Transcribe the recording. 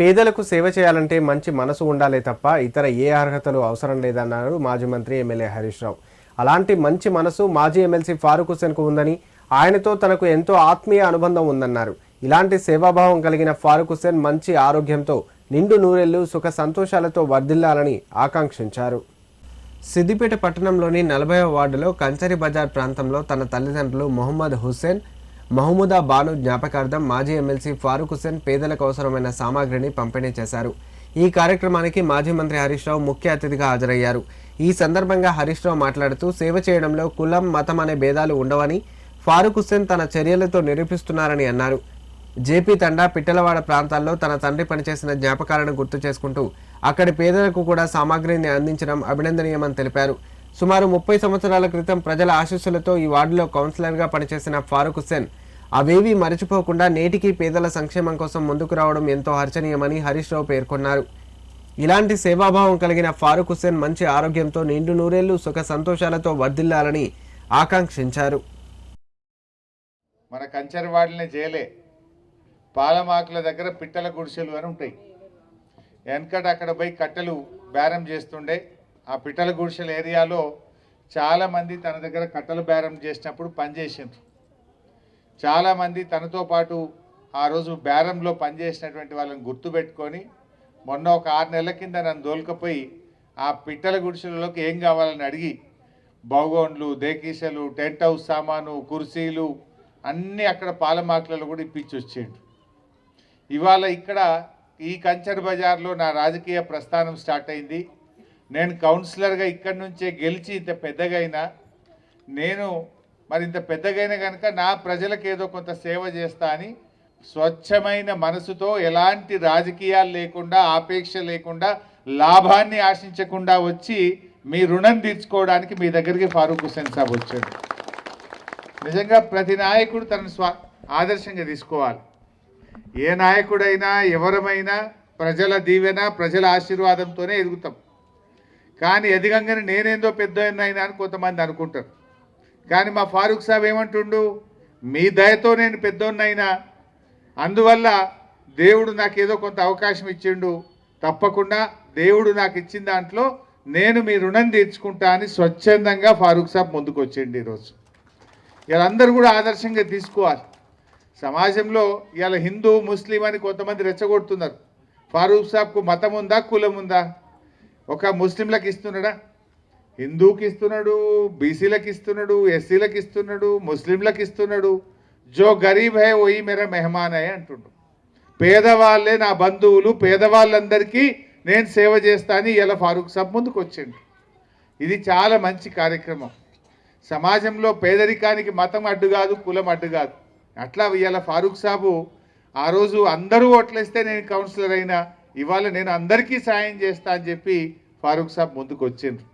పేదలకు సేవ చేయాలంటే మంచి మనసు ఉండాలే తప్ప ఇతర ఏ అర్హతలు అవసరం లేదన్నారు మాజీ మంత్రి ఎమ్మెల్యే హరీష్ రావు. అలాంటి మంచి మనసు మాజీ ఎమ్మెల్సీ ఫారూక్ హుస్సేన్కు ఉందని ఆయనతో తనకు ఎంతో ఆత్మీయ అనుబంధం ఉందన్నారు. ఇలాంటి సేవాభావం కలిగిన ఫారూక్ హుస్సేన్ మంచి ఆరోగ్యంతో నిండు నూరెళ్ళు సుఖ సంతోషాలతో వర్ధిల్లాలని ఆకాంక్షించారు. సిద్దిపేట పట్టణంలోని నలభై వార్డులో కంచరి బజార్ ప్రాంతంలో తన తల్లిదండ్రులు మొహమ్మద్ హుస్సేన్ మహమూదా బాను జ్ఞాపకార్థం మాజీ ఎమ్మెల్సీ ఫారూక్ హుస్సేన్ పేదలకు అవసరమైన సామాగ్రిని పంపిణీ చేశారు. ఈ కార్యక్రమానికి మాజీ మంత్రి హరీష్ రావు ముఖ్య అతిథిగా హాజరయ్యారు. ఈ సందర్భంగా హరీష్ రావు మాట్లాడుతూ సేవ చేయడంలో కులం మతం అనే భేదాలు ఉండవని ఫారూక్ హుస్సేన్ తన చర్యలతో నిరూపిస్తున్నారని అన్నారు. జేపీ తండా పిట్టలవాడ ప్రాంతాల్లో తన తండ్రి పనిచేసిన జ్ఞాపకాలను గుర్తు చేసుకుంటూ అక్కడి పేదలకు కూడా సామాగ్రిని అందించడం అభినందనీయమని తెలిపారు. సుమారు ముప్పై సంవత్సరాల క్రితం ప్రజల ఆశీస్సులతో ఈ వార్డులో కౌన్సిలర్గా పనిచేసిన ఫారూక్ హుస్సేన్ అవేవీ మరచిపోకుండా నేటికి పేదల సంక్షేమం కోసం ముందుకు రావడం ఎంతో హర్చనీయమని హరీష్ రావు పేర్కొన్నారు. ఇలాంటి సేవాభావం కలిగిన ఫారూక్ హుస్సేన్ మంచి ఆరోగ్యంతో నిండు నూరేళ్ళు సుఖ సంతోషాలతో వర్ధిల్లాలని ఆకాంక్షించారు. మన కంచరవాడిని చేయలే పాలమాకుల దగ్గర పిట్టల గుడిసెలు అని ఉంటాయి. వెనకట అక్కడ పోయి కట్టెలు బేరం చేస్తుండే. ఆ పిట్టల గుడిసెల ఏరియాలో చాలామంది తన దగ్గర కట్టలు బేరం చేసినప్పుడు పనిచేసిండ్రు చాలామంది తనతో పాటు ఆ రోజు బేరంలో పనిచేసినటువంటి వాళ్ళని గుర్తుపెట్టుకొని మొన్న ఒక ఆరు నెలల కింద నన్ను దోలుకపోయి ఆ పిట్టల గుడిసెలలోకి ఏం కావాలని అడిగి బౌగోండ్లు దేకీసలు టెంట్ హౌస్ సామాను కుర్చీలు అన్నీ అక్కడ పాలమాకులలో కూడా ఇప్పించి వచ్చేయండు ఇవాళ ఇక్కడ ఈ కంచర్ బజార్లో నా రాజకీయ ప్రస్థానం స్టార్ట్ అయింది. నేను కౌన్సిలర్గా ఇక్కడి నుంచే గెలిచి ఇంత పెద్దగైనా నేను మరి ఇంత పెద్దగైనా కనుక నా ప్రజలకు ఏదో కొంత సేవ చేస్తా అని స్వచ్ఛమైన మనసుతో ఎలాంటి రాజకీయాలు లేకుండా ఆపేక్ష లేకుండా లాభాన్ని ఆశించకుండా వచ్చి మీ రుణం తీర్చుకోవడానికి మీ దగ్గరికి ఫారూక్ హుస్సేన్ సాబ్ వచ్చాడు. నిజంగా ప్రతి నాయకుడు తనను స్వ ఆదర్శంగా తీసుకోవాలి. ఏ నాయకుడైనా ఎవరమైనా ప్రజల దీవెన ప్రజల ఆశీర్వాదంతోనే ఎదుగుతాం. కానీ ఎదిగంగానే నేనేందో పెద్ద అయినా అని కొంతమంది అనుకుంటారు. కానీ మా ఫారూక్ సాబ్ ఏమంటుండు? మీ దయతో నేను పెద్దోన్నైనా అందువల్ల దేవుడు నాకు ఏదో కొంత అవకాశం ఇచ్చిండు. తప్పకుండా దేవుడు నాకు ఇచ్చిన దాంట్లో నేను మీ రుణం తీర్చుకుంటా అని స్వచ్ఛందంగా ఫారూక్ సాబ్ ముందుకు వచ్చిండు ఈరోజు. ఇలా అందరూ కూడా ఆదర్శంగా తీసుకోవాలి. సమాజంలో ఇలా హిందూ ముస్లిం అని కొంతమంది రెచ్చగొడుతున్నారు. ఫారూక్ సాబ్కు మతం ఉందా కులం ఉందా ఒక ముస్లింలకు ఇస్తున్నాడా? హిందూకి ఇస్తున్నాడు బీసీలకు ఇస్తున్నాడు ఎస్సీలకు ఇస్తున్నాడు ముస్లింలకు ఇస్తున్నాడు. జో గరీబ్ హే ఓయి మేరా మెహమాన్ హై అంటుండు. పేదవాళ్ళే నా బంధువులు పేదవాళ్ళందరికీ నేను సేవ చేస్తా అని ఇలా ఫారూక్ సాబ్ ముందుకు వచ్చిండు ఇది చాలా మంచి కార్యక్రమం. సమాజంలో పేదరికానికి మతం అడ్డు కాదు కులం అడ్డు కాదు. అట్లా ఇవాళ ఫారూక్ సాబు ఆ రోజు అందరూ ఓట్లేస్తే నేను కౌన్సిలర్ అయినా ఇవాళ నేను అందరికీ సాయం చేస్తా అని చెప్పి ఫారూక్ సాబ్ ముందుకు వచ్చిండ్రు